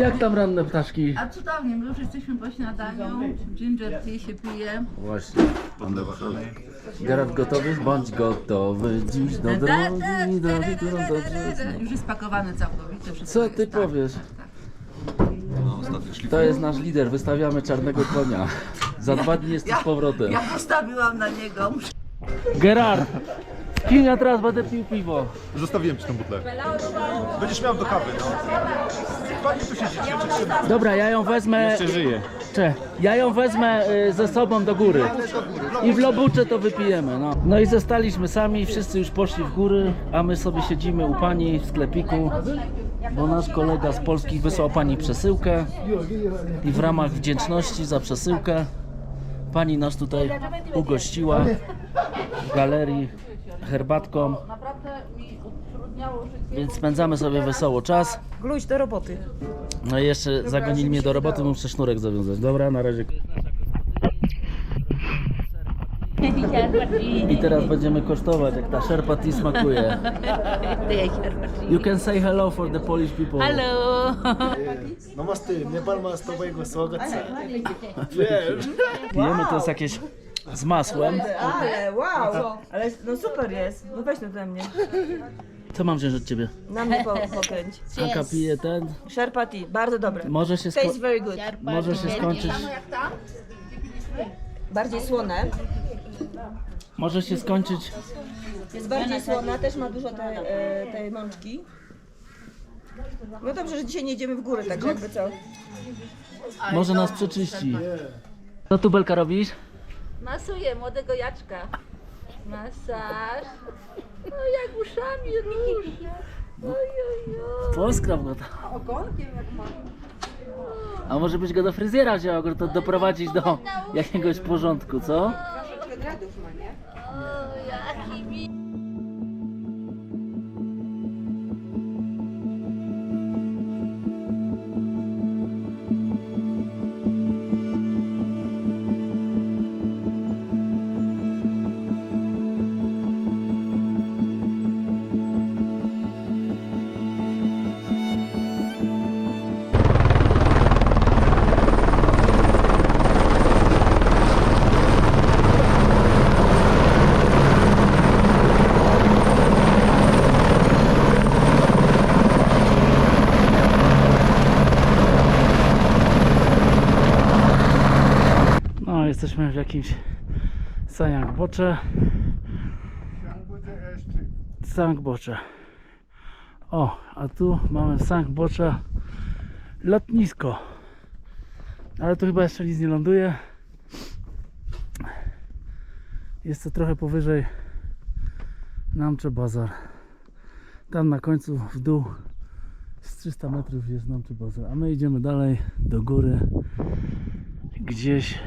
Jak tam ranne ptaszki? A cudownie, my już jesteśmy po śniadaniu. Ginger tea się pije. Właśnie. Gerard gotowy? Bądź gotowy dziś do drogi, drogi, którą dobrze Już jest spakowany całkowicie. wszystko Co jest, ty tak. powiesz? To jest nasz lider, wystawiamy czarnego konia. Za dwa dni jest z powrotem. Ja postawiłam na niego. Gerard! Ja teraz będę pił piwo? Zostawiłem ci tą butlę. Będziesz miał do kawy, no. Fajnie tu siedzicie, przytrzymaj. Dobra, ja ją wezmę. Jeszcze żyje. Cze, ja ją wezmę y, ze sobą do góry. I w lobucze to wypijemy. No. no i zostaliśmy sami, wszyscy już poszli w góry, a my sobie siedzimy u pani w sklepiku, bo nasz kolega z Polski wysłał pani przesyłkę i w ramach wdzięczności za przesyłkę pani nas tutaj ugościła galerii, herbatką. Więc spędzamy sobie wesoło czas. Gluź do roboty. No i jeszcze zagonili mnie do roboty, muszę sznurek zawiązać. Dobra, na razie. I teraz będziemy kosztować, jak ta szerpa ti smakuje. You can say hello for the Polish people. Hello! No Namaste, Nepal ma z twojego słowa. Pijemy, to jest jakieś z masłem. Ale wow! Ale no super jest. No weź no ze mnie. Co mam wziąć od ciebie? Na mnie po, pokręć. Anka pije ten. Sherpa tea, bardzo dobre. Może się, sko- Tastes very good. może się skończyć. Bardziej słone. Może się skończyć. Jest bardziej słona, też ma dużo tej, e, tej mączki. No dobrze, że dzisiaj nie idziemy w górę, tak jakby co. Może nas przeczyści. Co tu Belka robisz? Masuję młodego Jaczka. Masaż. No jak uszami róż. Oj, oj, oj. Poskraw go tam. A może byś go do fryzjera wzięła, go to doprowadzić do jakiegoś porządku, co? O, jaki mi... jesteśmy w jakimś Sangbocze. Sangbocze. O, a tu mamy Sangbocze lotnisko. Ale tu chyba jeszcze nic nie ląduje. Jest to trochę powyżej Namcze Bazar. Tam na końcu w dół z 300 metrów jest Namcze Bazar. A my idziemy dalej do góry gdzieś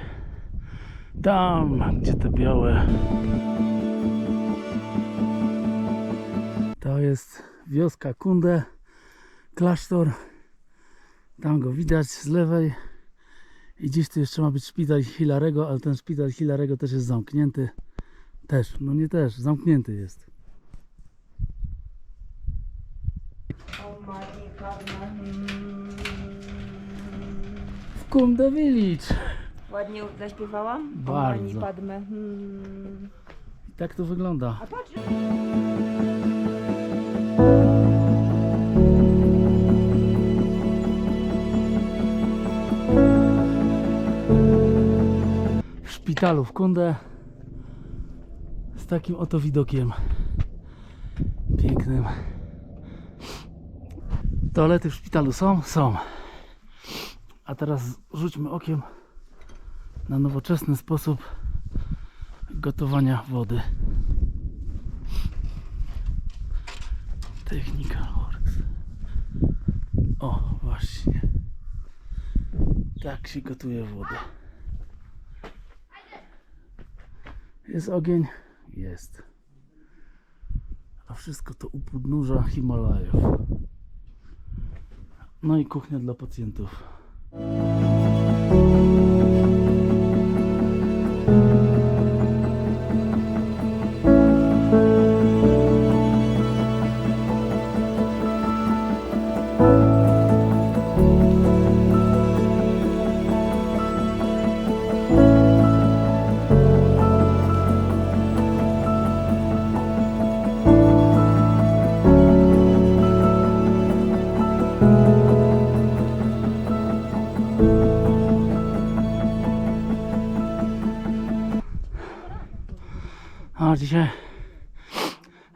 tam, gdzie te białe. To jest wioska Kunde, klasztor. Tam go widać z lewej. I gdzieś tu jeszcze ma być szpital Hilarego, ale ten szpital Hilarego też jest zamknięty. Też, no nie też, zamknięty jest. W Kunde Village. Ładnie zaśpiewałam? Bardzo. Pani Padme. Hmm. I tak to wygląda. W szpitalu w Kunde z takim oto widokiem pięknym. Toalety w szpitalu są? Są. A teraz rzućmy okiem na nowoczesny sposób gotowania wody. Technical Works. O, właśnie. Tak się gotuje wodę. Jest ogień? Jest. A wszystko to u podnóża Himalajów. No i kuchnia dla pacjentów.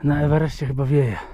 Na Everestie chyba wieje.